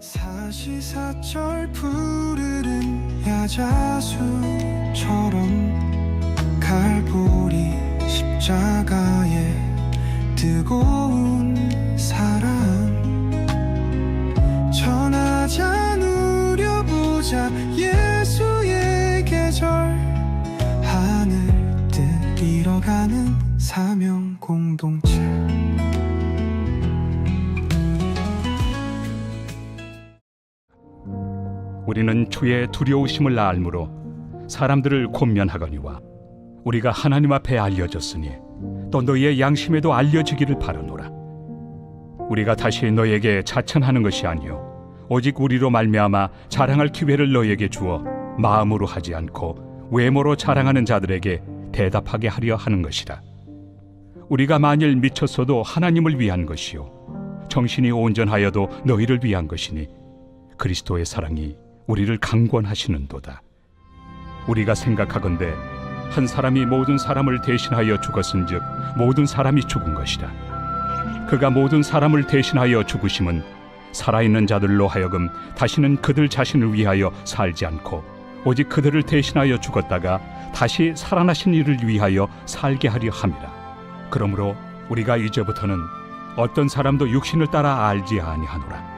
사시사철 푸르른 야자수처럼 갈보리 십자가에 뜨거운 우리는 주의 두려우심을 알므로 사람들을 권면하거니와 우리가 하나님 앞에 알려졌으니 또 너희의 양심에도 알려지기를 바라노라. 우리가 다시 너에게 자천하는 것이 아니요 오직 우리로 말미암아 자랑할 기회를 너에게 주어 마음으로 하지 않고 외모로 자랑하는 자들에게 대답하게 하려 하는 것이라. 우리가 만일 미쳤어도 하나님을 위한 것이요 정신이 온전하여도 너희를 위한 것이니 그리스도의 사랑이 우리를 강권하시는도다. 우리가 생각하건대 한 사람이 모든 사람을 대신하여 죽었은즉 모든 사람이 죽은 것이라. 그가 모든 사람을 대신하여 죽으심은 살아있는 자들로 하여금 다시는 그들 자신을 위하여 살지 않고 오직 그들을 대신하여 죽었다가 다시 살아나신 이를 위하여 살게 하려 함이라. 그러므로 우리가 이제부터는 어떤 사람도 육신을 따라 알지 아니하노라.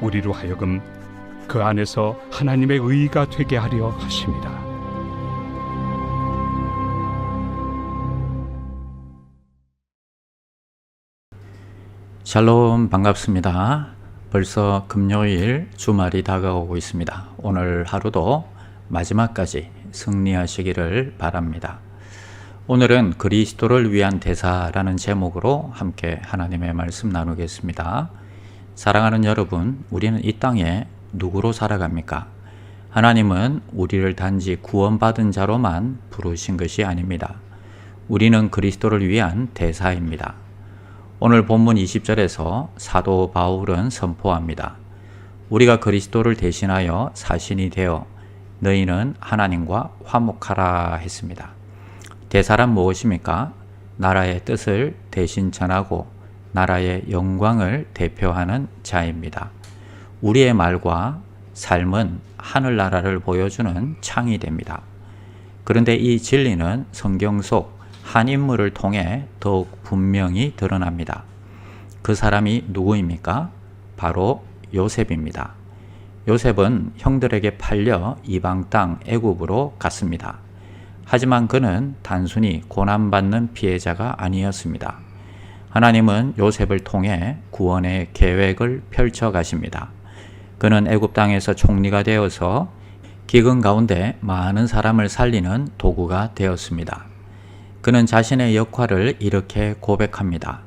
우리로 하여금 그 안에서 하나님의 의가 되게 하려 하심이라. 샬롬 반갑습니다. 벌써 금요일 주말이 다가오고 있습니다. 오늘 하루도 마지막까지 승리하시기를 바랍니다. 오늘은 그리스도를 위한 대사라는 제목으로 함께 하나님의 말씀 나누겠습니다. 사랑하는 여러분, 우리는 이 땅에 누구로 살아갑니까? 하나님은 우리를 단지 구원받은 자로만 부르신 것이 아닙니다. 우리는 그리스도를 위한 대사입니다. 오늘 본문 20절에서 사도 바울은 선포합니다. 우리가 그리스도를 대신하여 사신이 되어 너희는 하나님과 화목하라 했습니다. 대사란 무엇입니까? 나라의 뜻을 대신 전하고 나라의 영광을 대표하는 자입니다. 우리의 말과 삶은 하늘나라를 보여주는 창이 됩니다. 그런데 이 진리는 성경 속 한 인물을 통해 더욱 분명히 드러납니다. 그 사람이 누구입니까? 바로 요셉입니다. 요셉은 형들에게 팔려 이방 땅 애굽으로 갔습니다. 하지만 그는 단순히 고난받는 피해자가 아니었습니다. 하나님은 요셉을 통해 구원의 계획을 펼쳐 가십니다. 그는 애굽 땅에서 총리가 되어서 기근 가운데 많은 사람을 살리는 도구가 되었습니다. 그는 자신의 역할을 이렇게 고백합니다.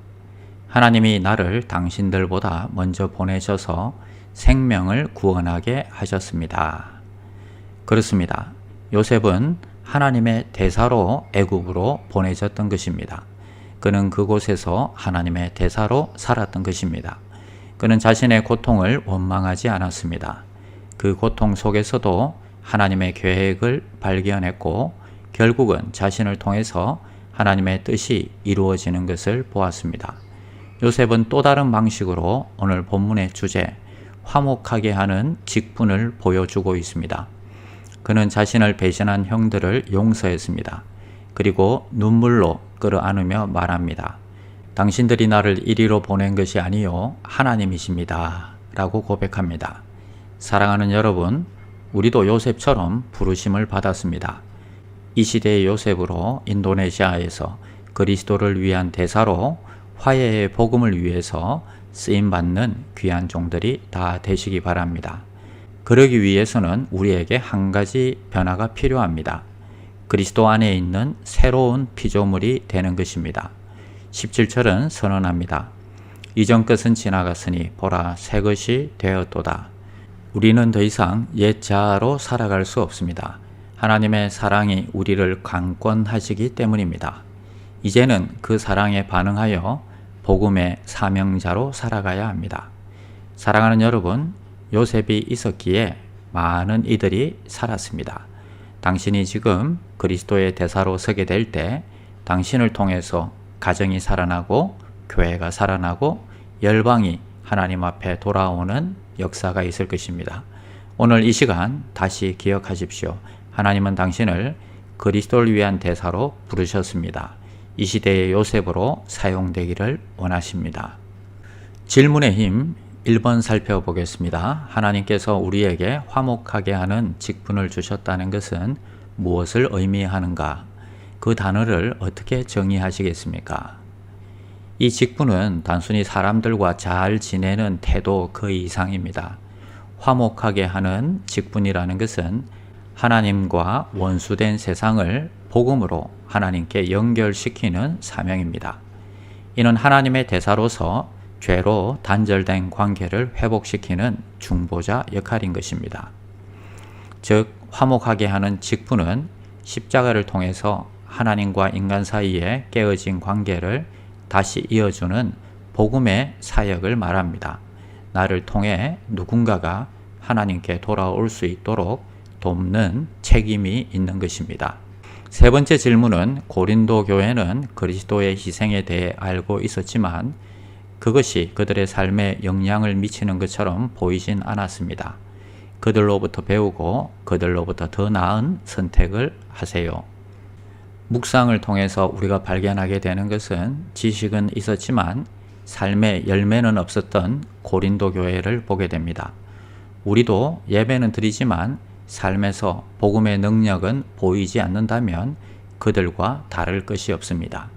하나님이 나를 당신들보다 먼저 보내셔서 생명을 구원하게 하셨습니다. 그렇습니다. 요셉은 하나님의 대사로 애굽으로 보내졌던 것입니다. 그는 그곳에서 하나님의 대사로 살았던 것입니다. 그는 자신의 고통을 원망하지 않았습니다. 그 고통 속에서도 하나님의 계획을 발견했고 결국은 자신을 통해서 하나님의 뜻이 이루어지는 것을 보았습니다. 요셉은 또 다른 방식으로 오늘 본문의 주제 화목하게 하는 직분을 보여주고 있습니다. 그는 자신을 배신한 형들을 용서했습니다. 그리고 눈물로 끌어안으며 말합니다. 당신들이 나를 이리로 보낸 것이 아니요 하나님이십니다. 라고 고백합니다. 사랑하는 여러분, 우리도 요셉처럼 부르심을 받았습니다. 이 시대의 요셉으로 인도네시아에서 그리스도를 위한 대사로 화해의 복음을 위해서 쓰임 받는 귀한 종들이 다 되시기 바랍니다. 그러기 위해서는 우리에게 한 가지 변화가 필요합니다. 그리스도 안에 있는 새로운 피조물이 되는 것입니다. 17절은 선언합니다. 이전 것은 지나갔으니 보라 새 것이 되었도다. 우리는 더 이상 옛 자아로 살아갈 수 없습니다. 하나님의 사랑이 우리를 강권하시기 때문입니다. 이제는 그 사랑에 반응하여 복음의 사명자로 살아가야 합니다. 사랑하는 여러분, 요셉이 있었기에 많은 이들이 살았습니다. 당신이 지금 그리스도의 대사로 서게 될 때 당신을 통해서 가정이 살아나고 교회가 살아나고 열방이 하나님 앞에 돌아오는 역사가 있을 것입니다. 오늘 이 시간 다시 기억하십시오. 하나님은 당신을 그리스도를 위한 대사로 부르셨습니다. 이 시대의 요셉으로 사용되기를 원하십니다. 질문의 힘 1번 살펴보겠습니다. 하나님께서 우리에게 화목하게 하는 직분을 주셨다는 것은 무엇을 의미하는가? 그 단어를 어떻게 정의하시겠습니까? 이 직분은 단순히 사람들과 잘 지내는 태도 그 이상입니다. 화목하게 하는 직분이라는 것은 하나님과 원수된 세상을 복음으로 하나님께 연결시키는 사명입니다. 이는 하나님의 대사로서 죄로 단절된 관계를 회복시키는 중보자 역할인 것입니다. 즉, 화목하게 하는 직분은 십자가를 통해서 하나님과 인간 사이에 깨어진 관계를 다시 이어주는 복음의 사역을 말합니다. 나를 통해 누군가가 하나님께 돌아올 수 있도록 돕는 책임이 있는 것입니다. 세 번째 질문은 고린도 교회는 그리스도의 희생에 대해 알고 있었지만 그것이 그들의 삶에 영향을 미치는 것처럼 보이진 않았습니다. 그들로부터 배우고 그들로부터 더 나은 선택을 하세요. 묵상을 통해서 우리가 발견하게 되는 것은 지식은 있었지만 삶의 열매는 없었던 고린도 교회를 보게 됩니다. 우리도 예배는 드리지만 삶에서 복음의 능력은 보이지 않는다면 그들과 다를 것이 없습니다.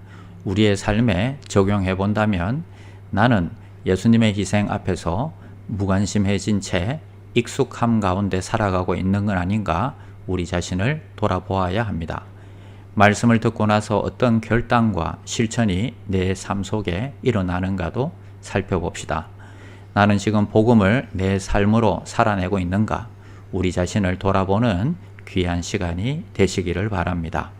우리의 삶에 적용해 본다면 나는 예수님의 희생 앞에서 무관심해진 채 익숙함 가운데 살아가고 있는 건 아닌가 우리 자신을 돌아보아야 합니다. 말씀을 듣고 나서 어떤 결단과 실천이 내 삶 속에 일어나는가도 살펴봅시다. 나는 지금 복음을 내 삶으로 살아내고 있는가? 우리 자신을 돌아보는 귀한 시간이 되시기를 바랍니다.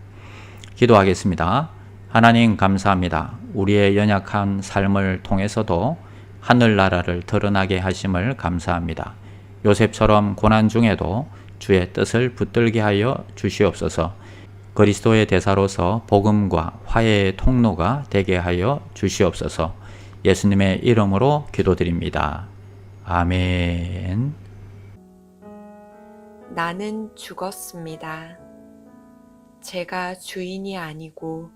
기도하겠습니다. 하나님 감사합니다. 우리의 연약한 삶을 통해서도 하늘나라를 드러나게 하심을 감사합니다. 요셉처럼 고난 중에도 주의 뜻을 붙들게 하여 주시옵소서. 그리스도의 대사로서 복음과 화해의 통로가 되게 하여 주시옵소서. 예수님의 이름으로 기도드립니다. 아멘. 나는 죽었습니다. 제가 주인이 아니고